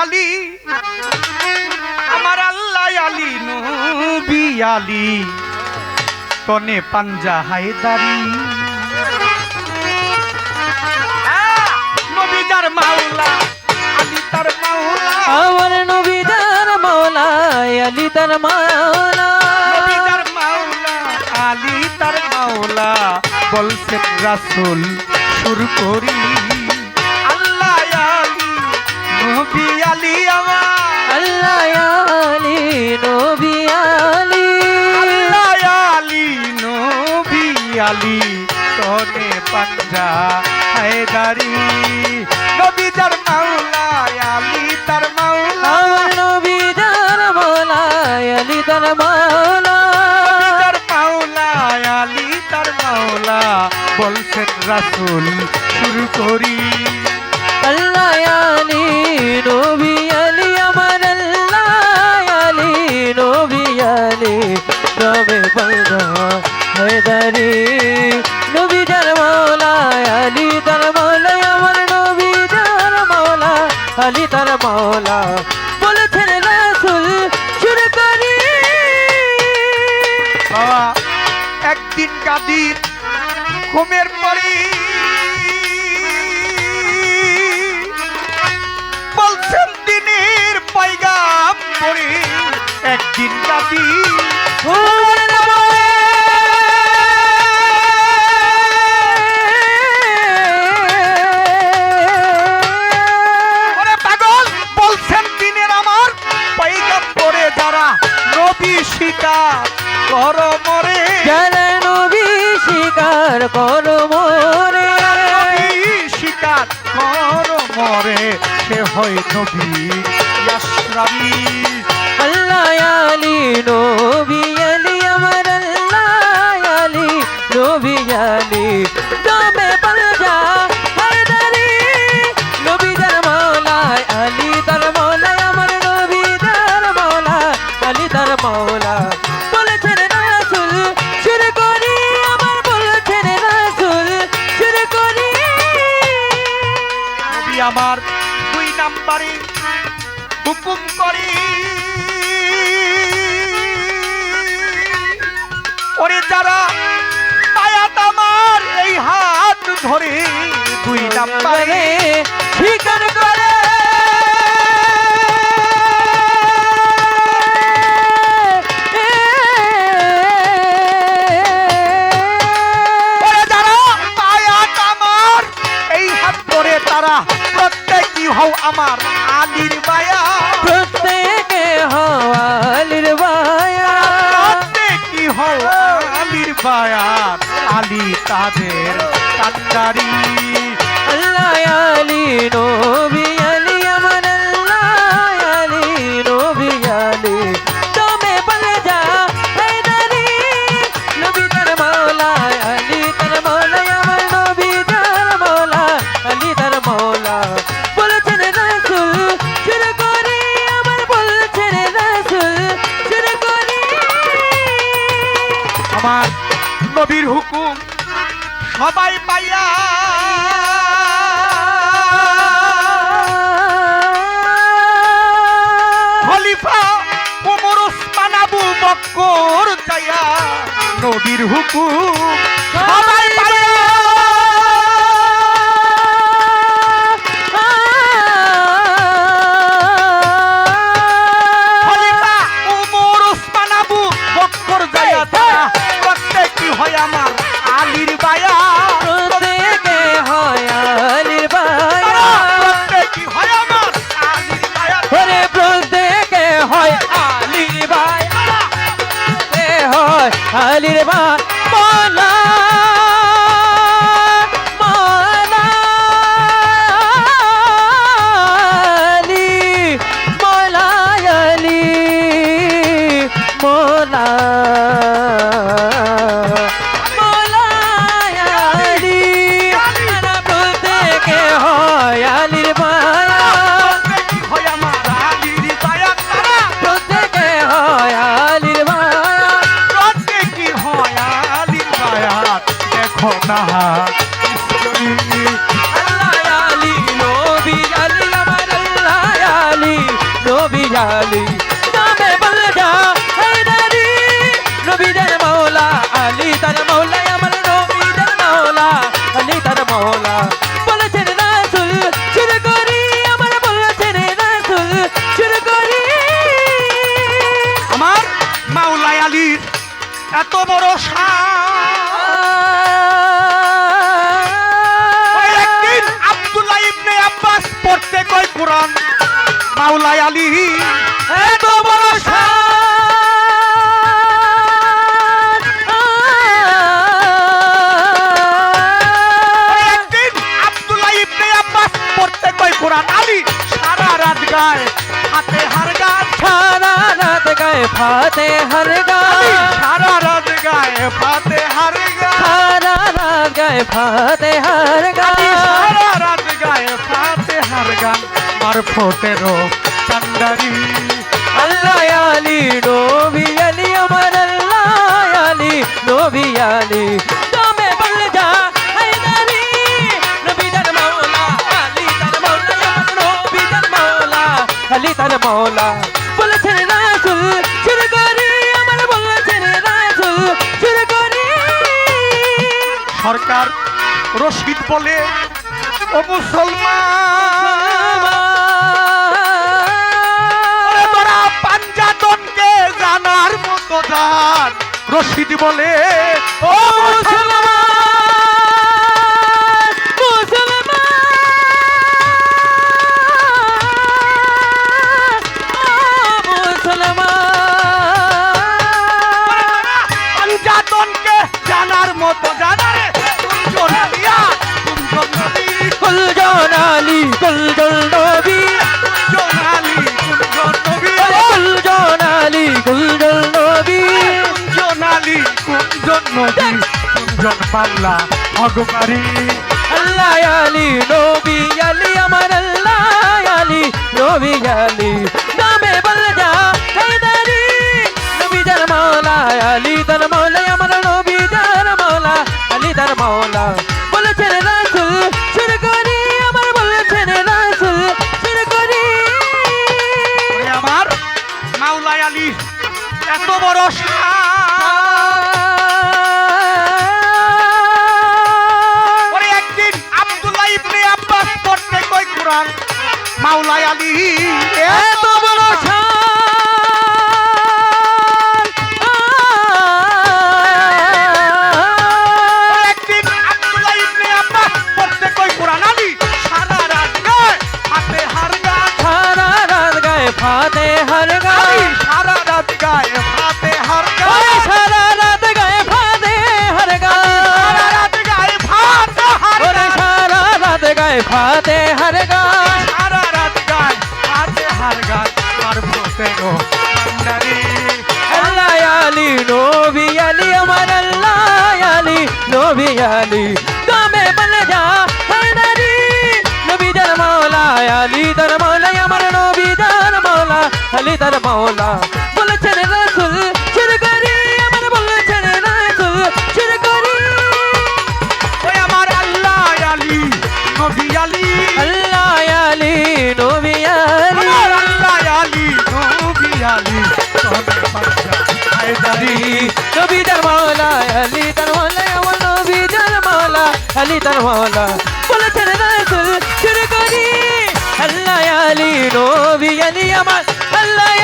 আলী। আমার আল্লাহ আলী নবী আলী। কনে পাঞ্জা হায়দারি। আহ, নবী মাওলা আলী তার মাওলা। আমার নবী তার মাওলা আলী তার মাওলা। নবী তার মাওলা আলী তার মাওলা বলছেন রাসূল শুরু করি। নবী আলী। আলী নবী আলী তনে পাঞ্জা হায়দারি। নবী যার মাওলা আলী তার মাওলা নবী তার মাওলা আলী তার মাওলা তার মাওলা আলী তার মাওলা বলছেন রাসূল শুরু করি। আল্লাহ আলী নবী আলী রবে পাওয়া হায়দারি নবী তার মাওলা আলী তার মাওলা আমার নবী তার মাওলা আলী তার মাওলা বলেছেন রাসূল শুরু করি। একদিন কাদির ঘুমের পরে শিকার কর মরে। যারা নবী স্বীকার করো মোরে। শিকার কর মরে। সে হয় নবী আল্লাহ আলী নবী আলী আমার আল্লাহ ওরে যারা, আয়াত আমার এই হাত ধরে দুই নাম্বারে স্বীকার করে তারা, প্রত্যেকই হও আমার আলির বায়া প্রত্যেকে হওয়ালির বায়া বায়াত আলী তাদের কান্ডারি। আল্লাহ আলী নবী। বক্কর চাইয়া নবীর হুকুম সবাই হয় আমার আলীর বায়া। আলির না। আল্লাহ আলী নামে যা হায়দারি নবীদের মৌলা আলী তার মৌলা আমার নবীদের মৌলা আলী তার মৌলা বলেছেন রাসুল শুরু করি আমার বলেছেন রাসুল শুরু করি আমার আলীর এত বড় শান সারা রাত গায় হাতে হার গান সারা রাত গায়ে ফাতে হর আলী গান সারা রাত গায় হাতে হার গান সারা রাত গায়ে ফাতে হর আলী গান সারা রাত গায় হাতে হার গান মার ফোটেরো কান্ডারি আল্লাহ আলী নবী আলী আমার আল্লাহ বলে ও মুসলমান পাঞ্জাতনকে জানার মতো জান। রশিদ বলে ও মুসলমান কুলজন আলী কুলজন নবী। কুঞ্জন আলী কুঞ্জন নবী কুলজন আলী কুলজন নবী। কুঞ্জন আলী কুঞ্জন নদী কুঞ্জন বাংলা ভগবারি আল্লাহ আলী নবী আলী আমার আল্লাহ আলী নবী আলী। নামে বল যা হায়দারি নবী যার মাওলা আলী তার মাওলা আমার নবী যার মাওলা আলী তার মাওলা। ওরে একদিন আব্দুল্লাহ ইবনে আব্বাস পড়তে কই কোরআন? মাওলাই আলী। এত বড় শান আলী দমে বলে যা হায়দারি নবী যার মাওলা আলী তার মাওলা আমার নবী যার মাওলা আলী তার মাওলা মাওলা বলেছেন শুরু করি। আল্লাহ আলী নবী আমার আল্লাহ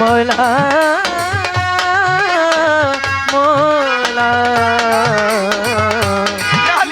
মোলা মোলা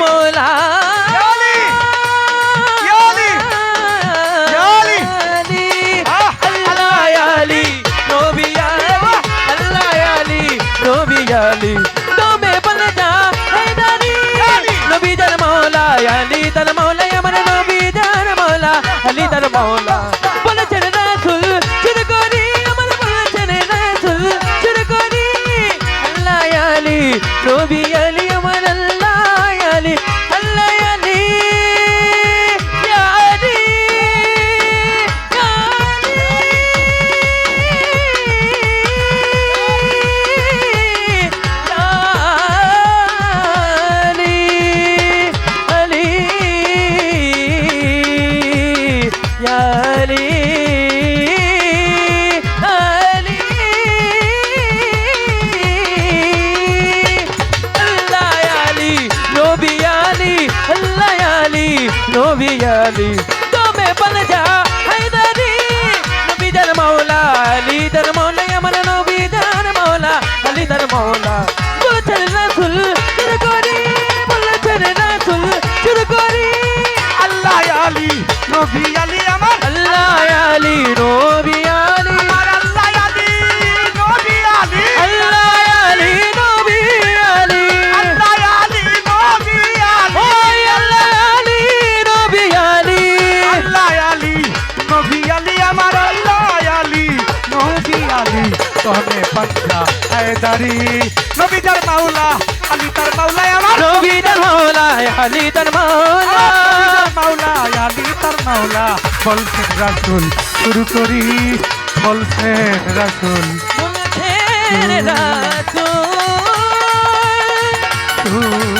মোলা Ali Dar Maula, Bola Chana Rasul, Chana Ali নবী আলী তুমি বল যা হায়দারি নবী দার মৌলা আলী দার মৌলা আমার নবী দার মৌলা আলী দার মৌলা বলেছেন রাসুল শুরু করি বলেছেন রাসুল শুরু করি আল্লাহ আলী নবী আলী আমার আল্লাহ আলী নবী আলী তার মাওলা। মাওলা আলী তার মাওলা বলছেন রাসুল শুরু করি। বলছেন রাসুল। রাসুল।